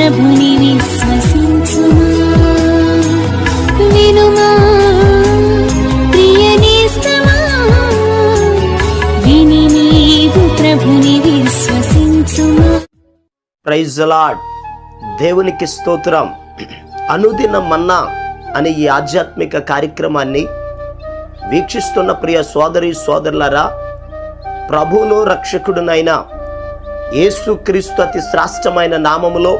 ప్రభుని విశ్వసించుమా? వినుమా? ప్రియనేస్తమా? విని నీవు ప్రభుని విశ్వసించుమా? ప్రైజ్ లాడ్ దేవునికి స్తోత్రం. అనుదిన మన్నా అనే ఈ ఆధ్యాత్మిక కార్యక్రమాన్ని వీక్షిస్తున్న ప్రియ సోదరి సోదరులరా ప్రభువును రక్షకుడునైన యేసుక్రీస్తు అతి శ్రాష్టమైన నామములో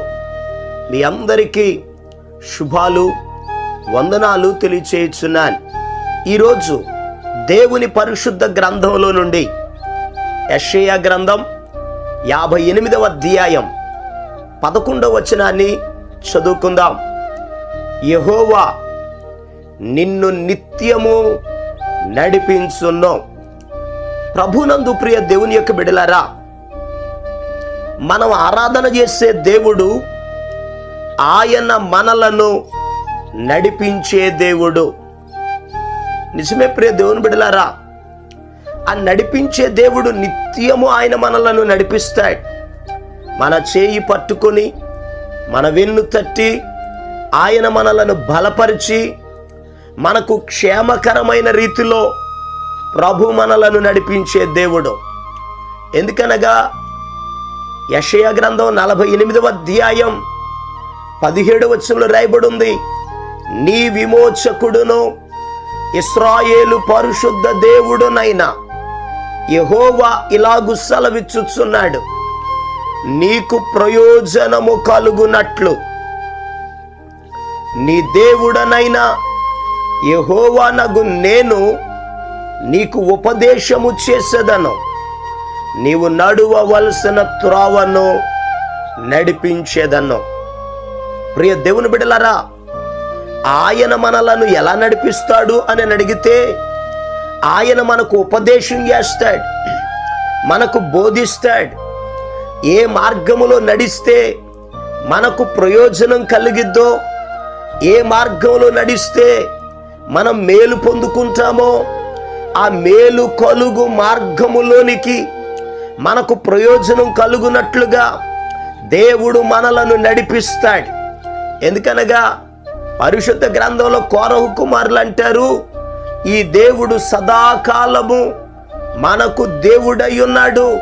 మీ అందరికీ శుభాలు వందనాలు తెలియచేయుచున్నాను ఈరోజు దేవుని పరిశుద్ధ గ్రంథంలో నుండి యెషయా గ్రంథం యాభై ఎనిమిదవ అధ్యాయం పదకొండవ వచనాన్ని చదువుకుందాం. యహోవా నిన్ను నిత్యము నడిపించును. ప్రభునందు ప్రియ దేవుని యొక్క బిడలరా మనం ఆరాధన చేసే దేవుడు ఆయన మనలను నడిపించే దేవుడు. నిజమే ప్రియ దేవుని బిడలారా ఆ నడిపించే దేవుడు నిత్యము ఆయన మనలను నడిపిస్తాడు. మన చేయి పట్టుకొని మన వెన్ను తట్టి ఆయన మనలను బలపరిచి మనకు క్షేమకరమైన రీతిలో ప్రభు మనలను నడిపించే దేవుడు. ఎందుకనగా యషయ గ్రంథం నలభై ఎనిమిదవ అధ్యాయం పదిహేడు వచనంలో రాయబడి ఉంది నీ విమోచకుడును ఇస్రాయేలు పరిశుద్ధ దేవుడునైనా యహోవా ఇలాగు సెలవిచ్చుచున్నాడు. నీకు ప్రయోజనము కలుగునట్లు. నీ దేవుడనైనా యెహోవానగు నేను నీకు ఉపదేశము చేసేదను. నీవు నడువవలసిన త్రోవను నడిపించేదను. ప్రియ దేవుని బిడలరా ఆయన మనలను ఎలా నడిపిస్తాడు అని అడిగితే ఆయన మనకు ఉపదేశం చేస్తాడు మనకు బోధిస్తాడు. ఏ మార్గములో నడిస్తే మనకు ప్రయోజనం కలిగిద్దో ఏ మార్గంలో నడిస్తే మనం మేలు పొందుకుంటామో ఆ మేలు కలుగు మార్గములోనికి మనకు ప్రయోజనం కలుగునట్లుగా దేవుడు మనలను నడిపిస్తాడు. ఎందుకనగా పరిశుద్ధ గ్రంథంలో కోరహు కుమారులు అంటారు ఈ దేవుడు సదాకాలము మనకు దేవుడై ఉన్నాడు.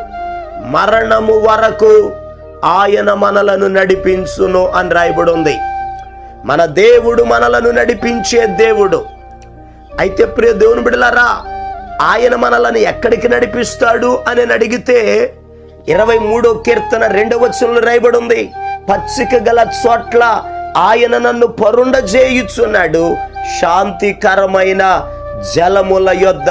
మరణము వరకు ఆయన మనలను నడిపించును అని రాయబడి ఉంది. మన దేవుడు మనలను నడిపించే దేవుడు. అయితే ప్రియ దేవుని బిడలారా ఆయన మనలను ఎక్కడికి నడిపిస్తాడు అని అడిగితే ఇరవై మూడో కీర్తన రెండవ వచనంలో రాయబడి ఉంది. పచ్చిక గల చోట్ల ఆయన నన్ను పరుండ చేయుచున్నాడు శాంతికరమైన జలముల యొద్ద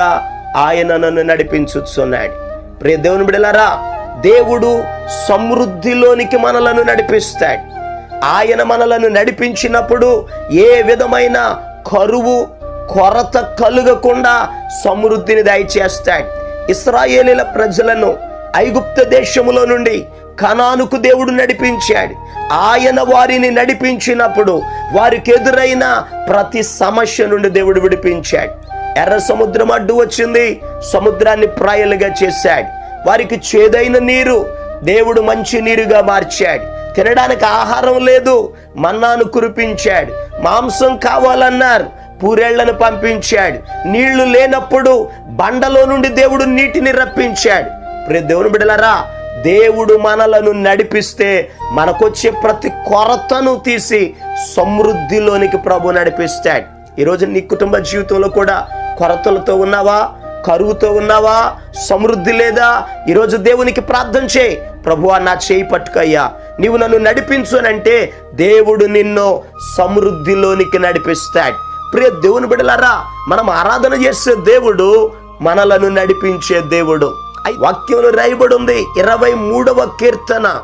ఆయన నన్ను నడిపించుచున్నాడు. ప్రియ దేవుని బిడలారా దేవుడు సమృద్ధిలోనికి మనలను నడిపిస్తాడు. ఆయన మనలను నడిపించినప్పుడు ఏ విధమైన కరువు కొరత కలుగకుండా సమృద్ధిని దయచేస్తాడు. ఇస్రాయేలీల ప్రజలను ఐగుప్త దేశములో నుండి కనానుకు దేవుడు నడిపించాడు. ఆయన వారిని నడిపించినప్పుడు వారికి ఎదురైన ప్రతి సమస్య నుండి దేవుడు విడిపించాడు. ఎర్ర సముద్రం అడ్డు వచ్చింది సముద్రాన్ని ప్రాయలుగా చేశాడు. వారికి చేదైన నీరు దేవుడు మంచి నీరుగా మార్చాడు. తినడానికి ఆహారం లేదు మన్నాను కురిపించాడు. మాంసం కావాలన్నారు పూరేళ్ళను పంపించాడు. నీళ్ళు లేనప్పుడు బండలో నుండి దేవుడు నీటిని రప్పించాడు. ప్రియ దేవుని బిడలరా దేవుడు మనలను నడిపిస్తే మనకొచ్చే ప్రతి కొరతను తీసి సమృద్ధిలోనికి ప్రభు నడిపిస్తాడు. ఈరోజు నీ కుటుంబ జీవితంలో కూడా కొరతలతో ఉన్నావా? కరువుతో ఉన్నావా? సమృద్ధి లేదా? ఈరోజు దేవునికి ప్రార్థన చేయి. ప్రభువా నా చేయి పట్టుకయ్యా. నీవు నన్ను నడిపించు అని అంటే దేవుడు నిన్ను సమృద్ధిలోనికి నడిపిస్తాడు. ప్రియ దేవుని బిడలరా మనం ఆరాధన చేసే దేవుడు మనలను నడిపించే దేవుడు. వాక్యంలో రాయబడి ఉంది ఇరవై మూడవ కీర్తన.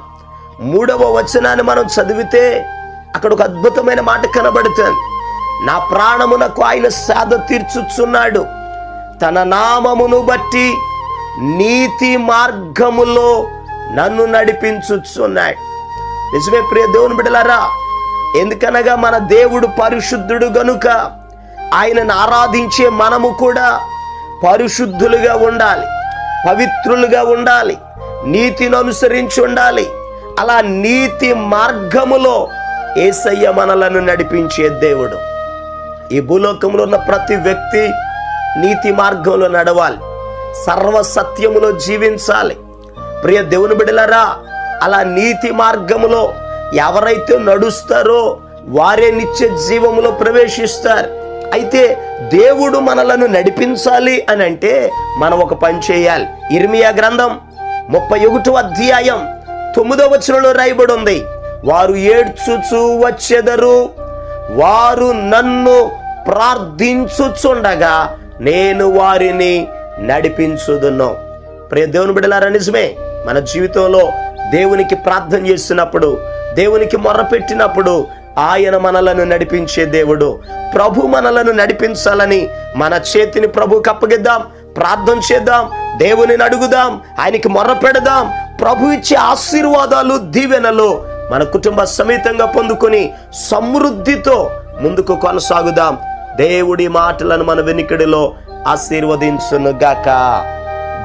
మూడవ వచనాన్ని మనం చదివితే అక్కడ ఒక అద్భుతమైన మాట కనబడుతుంది. నా ప్రాణమునకు ఆయన సాధ తీర్చుచున్నాడు. తన నామమును బట్టి నీతి మార్గములో నన్ను నడిపించుచున్నాడు. నిజమే ప్రియ దేవుని బిడలారా ఎందుకనగా మన దేవుడు పరిశుద్ధుడు గనుక ఆయనను ఆరాధించే మనము కూడా పరిశుద్ధులుగా ఉండాలి. పవిత్రులుగా ఉండాలి నీతిని అనుసరించి ఉండాలి. అలా నీతి మార్గములో ఏసయ్య మనలను నడిపించే దేవుడు. ఈ భూలోకంలో ఉన్న ప్రతి వ్యక్తి నీతి మార్గంలో నడవాలి సర్వ సత్యములో జీవించాలి. ప్రియ దేవుని బిడలరా అలా నీతి మార్గములో ఎవరైతే నడుస్తారో వారే నిత్య జీవములో ప్రవేశిస్తారు. అయితే దేవుడు మనలను నడిపించాలి అని అంటే మనం ఒక పని చేయాలి. ఇర్మియా గ్రంథం ముప్పై ఒకటో అధ్యాయం తొమ్మిదో వచనంలో రాయబడి ఉంది. వారు ఏడ్చుచు వచ్చెదరు వారు నన్ను ప్రార్థించుచుండగా నేను వారిని నడిపించుదును. ప్రియ దేవుని బిడ్డలారా నిజమే మన జీవితంలో దేవునికి ప్రార్థన చేస్తున్నప్పుడు దేవునికి మొర్రపెట్టినప్పుడు ఆయన మనలను నడిపించే దేవుడు. ప్రభు మనలను నడిపించాలని మన చేతిని ప్రభుకి అప్పగిద్దాం ప్రార్థన చేద్దాం దేవుని అడుగుదాం ఆయనకి మొర్ర పెడదాం ప్రభు ఇచ్చే ఆశీర్వాదాలు దీవెనలు మన కుటుంబ సమేతంగా పొందుకొని సమృద్ధితో ముందుకు కొనసాగుదాం. దేవుడి మాటలను మన వెనుకడిలో ఆశీర్వదించును గాక.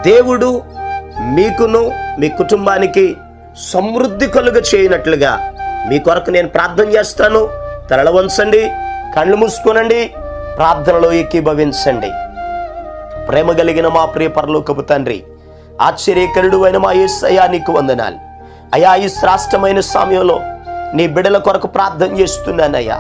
దేవుడు మీకును మీ కుటుంబానికి సమృద్ధి కలుగ చేయనట్లుగా మీ కొరకు నేను ప్రార్థన చేస్తాను. తరల వంచండి కళ్ళు మూసుకోనండి ప్రార్థనలో ఏకీభవించండి. ప్రేమ కలిగిన మా ప్రియ పరలోకపు తండ్రి ఆశ్చర్యకరుడు అయిన మా ఏసయ్యా నీకు వందనాలు. అయా ఈ శ్రాష్టమైన సమయంలో నీ బిడల కొరకు ప్రార్థన చేస్తున్నానయ్యా.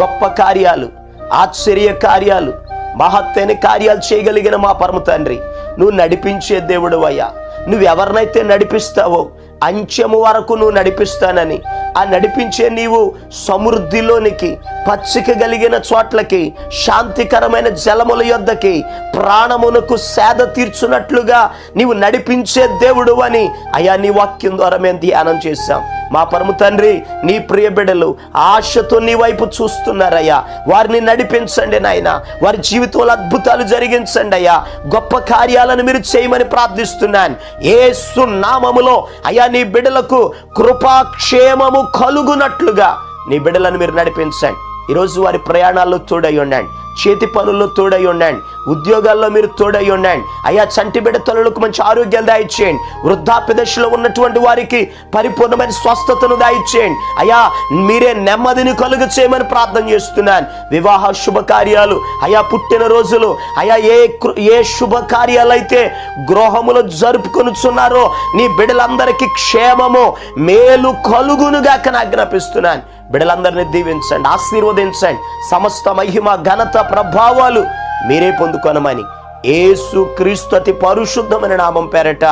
గొప్ప కార్యాలు ఆశ్చర్య కార్యాలు మహత్తైన కార్యాలు చేయగలిగిన మా పరమ తండ్రి నువ్వు నడిపించే దేవుడు అయ్యా నువ్వెవరినైతే నడిపిస్తావో అంచెము వరకు నువ్వు నడిపిస్తానని ఆ నడిపించే నీవు సమృద్ధిలోనికి పచ్చిక కలిగిన చోట్లకి శాంతికరమైన జలముల యొద్దకి ప్రాణమునకు సేద తీర్చున్నట్లుగా నీవు నడిపించే దేవుడు అని అయా నీ వాక్యం ద్వారా మేము ధ్యానం చేశాం. మా పరమ తండ్రి నీ ప్రియ బిడ్డలు ఆశతో నీ వైపు చూస్తున్నారయ్యా. వారిని నడిపించండి నాయన. వారి జీవితంలో అద్భుతాలు జరిగించండి అయ్యా. గొప్ప కార్యాలను మీరు చేయమని ప్రార్థిస్తున్నాను. ఏ సున్నామములో అయ్యా నీ బిడ్డలకు కృపాక్షేమము కలుగునట్లుగా నీ బిడ్డలను మీరు నడిపించండి. ఈరోజు వారి ప్రయాణాల్లో తోడై ఉండండి. చేతి పనుల్లో తోడై ఉండండి. ఉద్యోగాల్లో మీరు తోడై ఉండండి. అయ్యా చంటి బిడ్డ మంచి ఆరోగ్యాలు దాయిచ్చేయండి. వృద్ధాప్య దశలో ఉన్నటువంటి వారికి పరిపూర్ణమైన స్వస్థతను దాయిచ్చేయండి. అయ్యా మీరే నెమ్మదిని కలుగు చేయమని ప్రార్థన చేస్తున్నాను. వివాహ శుభకార్యాలు అయా పుట్టిన రోజులు అయా ఏ కృ- ఏ శుభకార్యాలు అయితే గృహములో జరుపుకొనుచున్నారో నీ బిడ్డలందరికీ క్షేమము మేలు కలుగునుగాక జ్ఞాపిస్తున్నాను బిడ్డలందరినీ దీవించండి ఆశీర్వదించండి. సమస్త మహిమ ఘనత ప్రభావాలు మీరే పొందుకొనమని ఏసు క్రీస్తు అతి పరిశుద్ధమైన నామం పేరట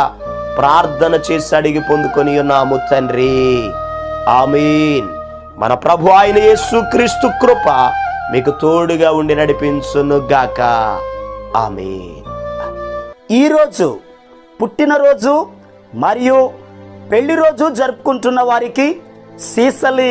ప్రార్థన చేసి అడిగి పొందుకొని ఉన్నాము తండ్రి. ఆమీన్. మన ప్రభు ఆయన యేసు క్రీస్తు కృప మీకు తోడుగా ఉండి నడిపించును గాక ఆమీన్. ఈరోజు పుట్టినరోజు మరియు పెళ్ళి రోజు జరుపుకుంటున్న వారికి సీసలి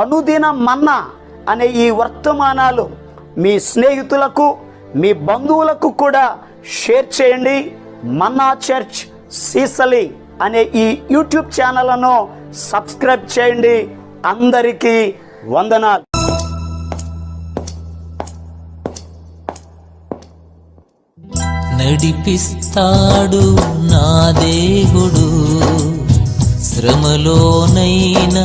అనుదిన మన్నా అనే ఈ వర్తమానాలు మీ స్నేహితులకు మీ బంధువులకు కూడా షేర్ చేయండి. మన్నా చర్చ్ సీసలి అనే ఈ యూట్యూబ్ ఛానల్ను సబ్స్క్రైబ్ చేయండి. అందరికీ వందనాలు. నడిపిస్తాడు నా దేవుడు. శ్రమలోనైనా